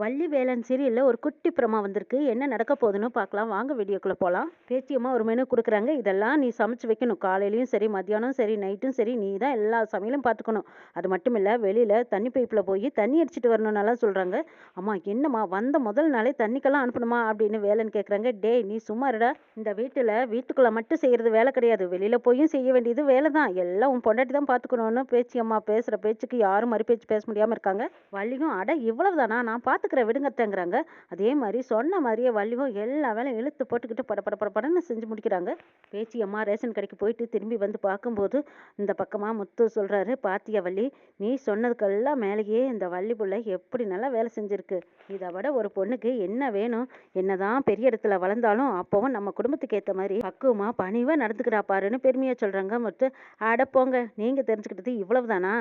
வள்ளி வேலன் சீரியலில் ஒரு குட்டி பிரமா வந்திருக்கு. என்ன நடக்க போகுதுன்னு பார்க்கலாம். வாங்க வீடியோக்குள்ளே போகலாம் பேச்சியம்மா ஒரு மெனு கொடுக்குறாங்க. இதெல்லாம் நீ சமைச்சு வைக்கணும். காலையிலையும் சரி மத்தியானம் சரி நைட்டும் சரி நீ தான் எல்லா சமையலும் பார்த்துக்கணும். அது மட்டும் இல்லை வெளியில் தண்ணி பைப்பில் போய் தண்ணி அடிச்சிட்டு வரணும்னாலாம் சொல்கிறாங்க அம்மா என்னம்மா வந்த முதல் நாளே தண்ணிக்கெல்லாம் அனுப்பணுமா அப்படின்னு வேலைன்னு கேட்குறாங்க டேய் நீ சும்மா இருடா. இந்த வீட்டில் வீட்டுக்குள்ளே மட்டும் செய்கிறது வேலை கிடையாது. வெளியில் போயும் செய்ய வேண்டியது வேலை தான். எல்லாம் உன் பொண்டாட்டி தான் பார்த்துக்கணும்னு பேச்சியம்மா பேசுகிற பேச்சுக்கு யாரும் மறு பேச்சு பேச முடியாமல் இருக்காங்க. வள்ளியும் அட இவ்வளவு தானா நான் பார்த்துக்கிற விடுங்கத்தேங்கிறாங்க. அதே மாதிரி சொன்ன மாதிரியே வள்ளியும் எல்லா வேலையும் இழுத்து போட்டுக்கிட்டு பட பட பட படன்னு செஞ்சு முடிக்கிறாங்க. பேச்சி அம்மா ரேஷன் கடைக்கு போயிட்டு திரும்பி வந்து பார்க்கும்போது இந்த பக்கமாக முத்து சொல்கிறாரு பாத்தியா வள்ளி நீ சொன்னதுக்கெல்லாம் மேலேயே இந்த வள்ளி பிள்ளை எப்படி நல்லா வேலை செஞ்சுருக்கு. இதை விட ஒரு பொண்ணுக்கு என்ன வேணும் என்னதான் பெரிய இடத்துல வளர்ந்தாலும் அப்பவும் நம்ம குடும்பத்துக்கு ஏற்ற மாதிரி பக்குவமாக பணிவாக நடந்துக்கிறா பாருன்னு பெருமையாக சொல்கிறாங்க முத்து. அடப்போங்க போங்க நீங்கள் தெரிஞ்சுக்கிட்டது இவ்வளவு தானா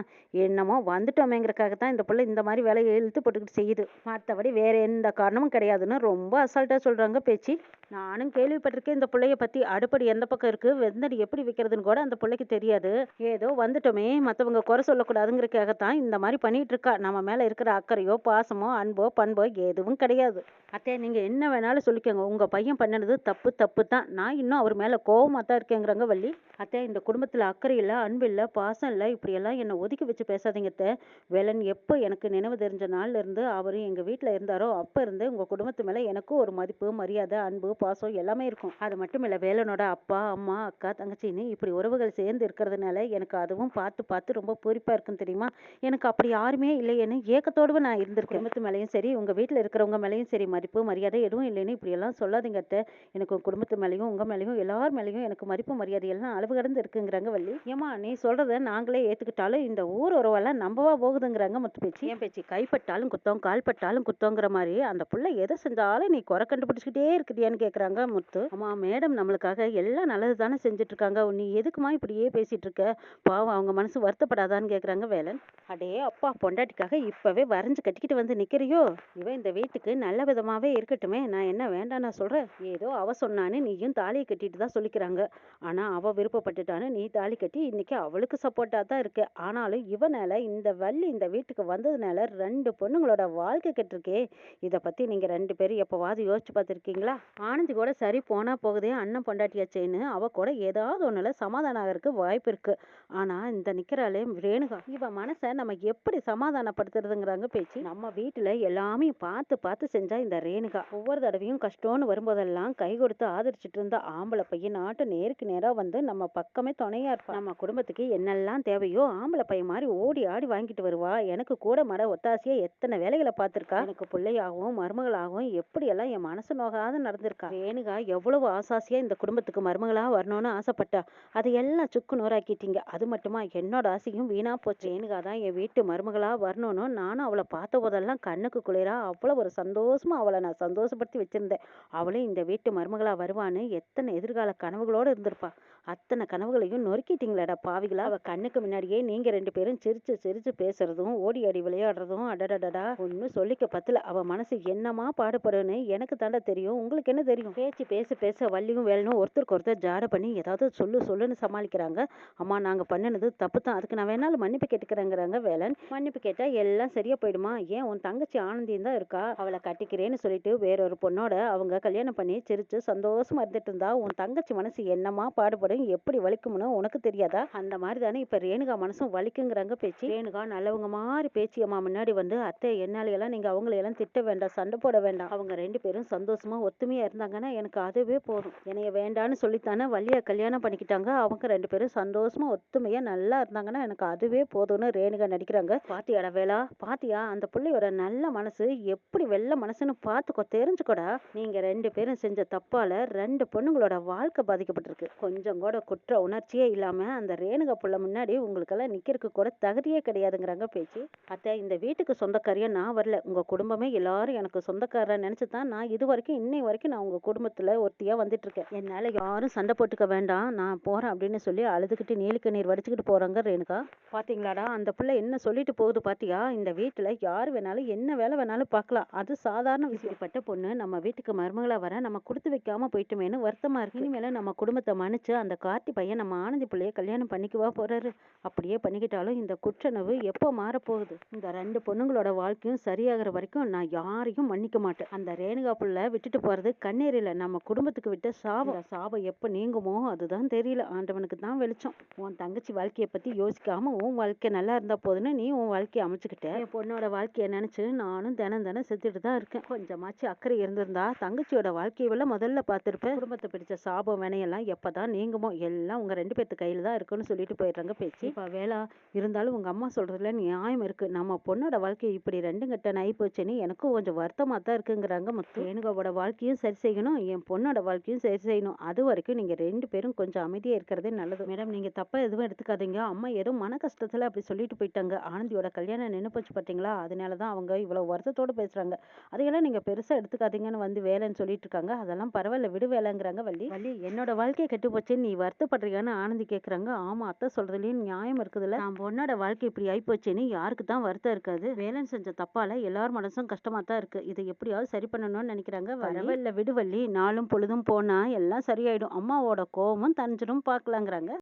என்னமோ வந்துட்டோமேங்கிறக்காக தான் இந்த பிள்ளை இந்த மாதிரி வேலையை இழுத்து போட்டுக்கிட்டு செய்யுது. மற்றபடி வேறு எந்த காரணமும் கிடையாதுன்னு ரொம்ப அசால்ட்டாக சொல்கிறாங்க பேச்சு. நானும் கேள்விப்பட்டிருக்கேன் இந்த பிள்ளைய பற்றி அடுப்படி எந்த பக்கம் இருக்குது வெந்தடி எப்படி வைக்கிறதுன்னு கூட அந்த பிள்ளைக்கு தெரியாது. ஏதோ வந்துட்டோமே மற்றவங்க குறை சொல்லக்கூடாதுங்கிறக்காக தான் இந்த மாதிரி பண்ணிகிட்டு இருக்கா நம்ம மேலே இருக்கிற அக்கறையோ பாசமோ அன்போ பண்போ எதுவும் கிடையாது. அத்தே நீங்கள் என்ன வேணாலும் சொல்லிக்கோங்க. உங்கள் பையன் பண்ணினது தப்பு தப்பு தான் நான் இன்னும் அவர் மேலே கோவமாக தான் இருக்கேங்கிறாங்க வள்ளி. அத்தை இந்த குடும்பத்தில் அக்கறை இல்லை அன்பு இல்லை பாசம் இல்லை இப்படியெல்லாம் என்னை ஒதுக்கி வச்சு பேசாதீங்க அத்தை. வேலன் எப்போ எனக்கு நினைவு தெரிஞ்ச நாள்ல இருந்து அவர் எங்கள் வீட்டில் இருந்தாரோ அப்போ இருந்து உங்கள் குடும்பத்து மேலே எனக்கும் ஒரு மதிப்பு மரியாதை அன்பு பாசம் எல்லாமே இருக்கும். அது மட்டும் இல்லை வேலனோட அப்பா அம்மா அக்கா தங்கச்சின்னு இப்படி உறவுகள் சேர்ந்து இருக்கிறதுனால எனக்கு அதுவும் பார்த்து பார்த்து ரொம்ப பூரிப்பாக இருக்குன்னு தெரியுமா? எனக்கு அப்படி யாருமே இல்லையேன்னு ஏக்கத்தோடு நான் இருந்திருக்கேன். குடும்பத்து மேலேயும் சரி உங்கள் வீட்டில் இருக்கிறவங்க மேலேயும் சரி மதிப்பு மரியாதை எதுவும் இல்லைன்னு இப்படியெல்லாம் சொல்லாதீங்க அத்தை. எனக்கு குடும்பத்து மேலேயும் உங்கள் மேலேயும் எல்லார் மேலேயும் எனக்கு மதிப்பு மரியாதை எல்லாம் அளவு கடந்து இருக்குங்கிறாங்க வள்ளி. ஏமா நீ சொல்றத நாங்களே ஏத்துக்கிட்டாலும் இந்த ஊர் உறவெல்லாம் நம்பவா போகுதுங்கிறாங்க முத்து பேச்சு. ஏன் பேச்சு? கைப்பட்டாலும் குத்தம் கால்பட்டாலும் குத்தங்கிற மாதிரி அந்த பிள்ளை எதை செஞ்சாலும் நீ குறை கண்டுபிடிச்சிக்கிட்டே இருக்கிறியான்னு கேட்குறாங்க முத்து. அம்மா மேடம் நம்மளுக்காக எல்லாம் நல்லது தானே செஞ்சுட்டு இருக்காங்க நீ எதுக்குமா இப்படியே பேசிட்டு இருக்க பாவம் அவங்க மனசு வருத்தப்படாதான்னு கேட்குறாங்க வேலன். அடே அப்பா பொண்டாட்டிக்காக இப்பவே வரைஞ்சு கட்டிக்கிட்டு வந்து நிக்கிறியோ? இவ இந்த வீட்டுக்கு நல்ல விதமாவே இருக்கட்டுமே. நான் என்ன வேண்டாம் நான் சொல்றேன். ஏதோ அவ சொன்னான்னு நீயும் தாலியை கட்டிட்டு தான் சொல்லிக்கிறாங்க. ஆனா அவ விருப்பப்பட்டுட்டான்னு நீ தாலி கட்டி இன்னைக்கு அவளுக்கு சப்போர்ட்டாக தான் இருக்கு. ஆனாலும் இவனால இந்த வள்ளி இந்த வீட்டுக்கு வந்ததுனால ரெண்டு பொண்ணுங்களோட வாழ்க்கை கெட்டிருக்கே. இதை பற்றி நீங்கள் ரெண்டு பேரும் எப்போவாது யோசிச்சு பார்த்துருக்கீங்களா? ஆனந்தி கூட சரி போனால் போகுதே அண்ணன் பொண்டாட்டியாச்சேன்னு அவ கூட ஏதாவது ஒன்றில் சமாதானம் ஆகிறதுக்கு வாய்ப்பு இருக்கு. ஆனால் இந்த நிக்கிறாளே ரேணுகா இவ மனசை நம்ம எப்படி சமாதானப்படுத்துறதுங்கிறாங்க பேச்சு நம்ம வீட்டில் எல்லாமே பார்த்து பார்த்து செஞ்சா இந்த ரேணுகா. ஒவ்வொரு தடவையும் கஷ்டம்னு வரும்போதெல்லாம் கை கொடுத்து ஆதரிச்சிட்டு இருந்த ஆம்பளை பையன் நாட்டு நேருக்கு நேராக வந்து நம்ம பக்கமே துணையா இருப்பா. நம்ம குடும்பத்துக்கு என்னெல்லாம் தேவையோ ஆம்பளை பையன் மாதிரி ஓடி ஆடி வாங்கிட்டு வருவா. எனக்கு கூட மட ஒத்தாசையா எத்தனை வேலைகளை பார்த்திருக்கா? எனக்கு பிள்ளையாகவும் மருமகளாகவும் எப்படியெல்லாம் என் மனசு நோகாத நடந்திருக்கா? ரேணுகா எவ்வளவு ஆசாசியா இந்த குடும்பத்துக்கு மருமகளா வரணும்னு ஆசைப்பட்டா? அதையெல்லாம் சுக்கு நூறாக்கிட்டீங்க. அது மட்டுமா? என்னோட ஆசையும் வீணா போச்சு. ரேணுகா தான் என் வீட்டு மருமகளா வரணும்னு நானும் அவளை பார்த்த போதெல்லாம் கண்ணுக்கு குளிரா அவ்வளோ ஒரு சந்தோஷமா அவளை நான் சந்தோஷப்படுத்தி வச்சிருந்தேன். அவளே இந்த வீட்டு மருமகளா வருவான்னு எத்தனை எதிர்கால கனவுகளோட இருந்திருப்பா. அத்தனை கனவுகளையும் நொறுக்கிட்டீங்களாடா பாவிகளா. அவ கண்ணுக்கு முன்னாடியே நீங்க ரெண்டு பேரும் சிரிச்சு சிரிச்சு பேசுறதும் ஓடி ஆடி விளையாடுறதும் அடடடடா ஒன்னும் சொல்லிக்க பத்தல. அவ மனசு என்னமா பாடுபடுன்னு எனக்கு தாண்டா தெரியும். உங்களுக்கு என்ன தெரியும்? பேச்சு பேச பேச வள்ளியும் வேலனும் ஒருத்தருக்கு ஒருத்தர் ஜாட பண்ணி ஏதாவது சொல்லு சொல்லுன்னு சமாளிக்கிறாங்க. அம்மா நாங்க பண்ணினது தப்பு தான். அதுக்கு நான் வேணாலும் மன்னிப்பு கேட்டுக்கிறேங்கிறாங்க வேலன். மன்னிப்பு கேட்டா எல்லாம் சரியா போயிடுமா? ஏன் உன் தங்கச்சி ஆனந்தியும் தான் இருக்கா? அவளை கட்டிக்கிறேன்னு சொல்லிட்டு வேறொரு பொண்ணோட அவங்க கல்யாணம் பண்ணி சிரிச்சு சந்தோஷமா இருந்துட்டு இருந்தா உன் தங்கச்சி மனசு என்னமா பாடுபடும்? எப்படி வலிக்கும்னு உனக்கு தெரியாதா? அந்த மாதிரி தானே இப்ப ரேணுகா மனசும் வலிக்குங்கிறாங்க பேச்சு. ரேணுகா நல்லவங்க மாதிரி பேச்சியம்மா முன்னாடி வந்து அத்தை என்னாலையெல்லாம் நீங்க அவங்களையெல்லாம் திட்ட வேண்டாம் சண்டை போட வேண்டாம். அவங்க ரெண்டு பேரும் சந்தோஷமா ஒத்துமையா இருந்தாங்கன்னா எனக்கு அதுவே போதும். என்னைய வேண்டான்னு சொல்லித்தானே வள்ளிய கல்யாணம் பண்ணிக்கிட்டாங்க. அவங்க ரெண்டு பேரும் சந்தோஷமா ஒத்துமையா நல்லா இருந்தாங்கன்னா எனக்கு அதுவே போதும்னு ரேணுகா நடிக்கிறாங்க. பாத்தியாடா வேலா பாத்தியா? அந்த பிள்ளையோட நல்ல மனசு எப்படி வெள்ள மனசுன்னு பாத்துக்கோ தெரிஞ்சுக்கோடா. நீங்க ரெண்டு பேரும் செஞ்ச தப்பால ரெண்டு பொண்ணுங்களோட வாழ்க்கை பாதிக்கப்பட்டிருக்கு. கொஞ்சம் உங்களோட குற்ற உணர்ச்சியே இல்லாமல் அந்த ரேணுகா புள்ள முன்னாடி உங்களுக்கெல்லாம் நிற்கிறதுக்கு கூட தகுதியே கிடையாதுங்கிறாங்க பேச்சு. அத்தை இந்த வீட்டுக்கு சொந்தக்காரியாக நான் வரல. உங்கள் குடும்பமே எல்லாரும் எனக்கு சொந்தக்காரரை நினச்சி தான் நான் இது வரைக்கும் இன்னை வரைக்கும் நான் உங்கள் குடும்பத்தில் ஒருத்தியாக வந்துட்டு இருக்கேன் யாரும் சண்டை போட்டுக்க வேண்டாம். நான் போகிறேன் அப்படின்னு சொல்லி அழுதுகிட்டு நீலிக்க நீர் வடிச்சுக்கிட்டு போகிறாங்க ரேணுகா. பார்த்தீங்களாடா அந்த பிள்ளை என்ன சொல்லிட்டு போகுது பார்த்தியா இந்த வீட்டில் யார் வேணாலும் என்ன வேலை வேணாலும் பார்க்கலாம் அது சாதாரண விஷயப்பட்ட பொண்ணு. நம்ம வீட்டுக்கு மருமகளாக வர நம்ம கொடுத்து வைக்காமல் போயிட்டுமேனு வருத்தமாக இருக்கு. இனிமேல் நம்ம குடும்பத்தை மன்னிச்சு அந்த அந்த கார்த்தி பையன் நம்ம ஆனந்தி பிள்ளைய கல்யாணம் பண்ணிக்கவா போறாரு. அப்படியே பண்ணிக்கிட்டாலும் இந்த குற்றணவு எப்போ மாறப்போகுது? இந்த ரெண்டு பொண்ணுங்களோட வாழ்க்கையும் சரியாகிற வரைக்கும் நான் யாரையும் மன்னிக்க மாட்டேன். அந்த ரேணுகா பிள்ளை விட்டுட்டு போறது கண்ணீரில். நம்ம குடும்பத்துக்கு விட்ட சாபம் சாபம் எப்போ நீங்குமோ அதுதான் தெரியல. ஆண்டவனுக்கு தான் வெளிச்சம். உன் தங்கச்சி வாழ்க்கையை பத்தி யோசிக்காம உன் வாழ்க்கை நல்லா இருந்தா போதுன்னு நீ உன் வாழ்க்கையை அமைச்சுக்கிட்ட. என் பொண்ணோட வாழ்க்கையை நினைச்சு நானும் தினம் தினம் செத்துட்டு தான் இருக்கேன். கொஞ்சமாச்சு அக்கறை இருந்திருந்தா தங்கச்சியோட வாழ்க்கையை முதல்ல பார்த்துருப்பேன். குடும்பத்தை பிடிச்ச சாபம் வினையெல்லாம் எப்பதான் நீங்குமோ எல்லாம் உங்க ரெண்டு பேர்த்து கையில தான் இருக்குன்னு சொல்லிட்டு போயிடுறாங்க பேச்சு. இப்ப வேளா இருந்தாலும் உங்க அம்மா சொல்றதுல நியாயம் இருக்கு. நம்ம பொண்ணோட வாழ்க்கை இப்படி ரெண்டு கட்ட நாய் போச்சுன்னு எனக்கும் கொஞ்சம் வருத்தமா தான் இருக்குங்கிறாங்க முத்து. ரேணுகாவோட வாழ்க்கையும் சரி செய்யணும் என் பொண்ணோட வாழ்க்கையும் சரி செய்யணும். அது வரைக்கும் நீங்க ரெண்டு பேரும் கொஞ்சம் அமைதியா இருக்கிறதே நல்லது. மேடம் நீங்க தப்பா எதுவும் எடுத்துக்காதீங்க. அம்மா ஏதோ மன கஷ்டத்துல அப்படி சொல்லிட்டு போயிட்டாங்க. ஆனந்தியோட கல்யாணம் நின்று போச்சு பாத்தீங்களா? அதனாலதான் அவங்க இவ்வளவு வருத்தத்தோட பேசுறாங்க. அதையெல்லாம் நீங்க பெருசா எடுத்துக்காதீங்கன்னு வந்து வேலைன்னு சொல்லிட்டு இருக்காங்க. அதெல்லாம் பரவாயில்ல விடு வேலைங்கிறாங்க வள்ளி. வள்ளி என்னோட வாழ்க்கையை கெட்டு போச்சுன்னு நீ வருத்தப்படுறியான்னு ஆனந்தி கேக்குறாங்க. ஆமா அத்தை சொல்றதுலயும் நியாயம் இருக்குதுல்ல. நான் பொண்ணோட வாழ்க்கை இப்படி ஆயிப்போச்சுன்னு யாருக்கு தான் வருத்தம் இருக்காது. வேலன் செஞ்ச தப்பால எல்லார் மனசும் கஷ்டமா தான் இருக்கு. இதை எப்படியாவது சரி பண்ணணும்னு நினைக்கிறாங்க பரவாயில்ல விடு வள்ளி. நாளும் பொழுதும் போனா எல்லாம் சரியாயிடும். அம்மாவோட கோவமும் தனிஞ்சிடும் பார்க்கலாங்கிறாங்க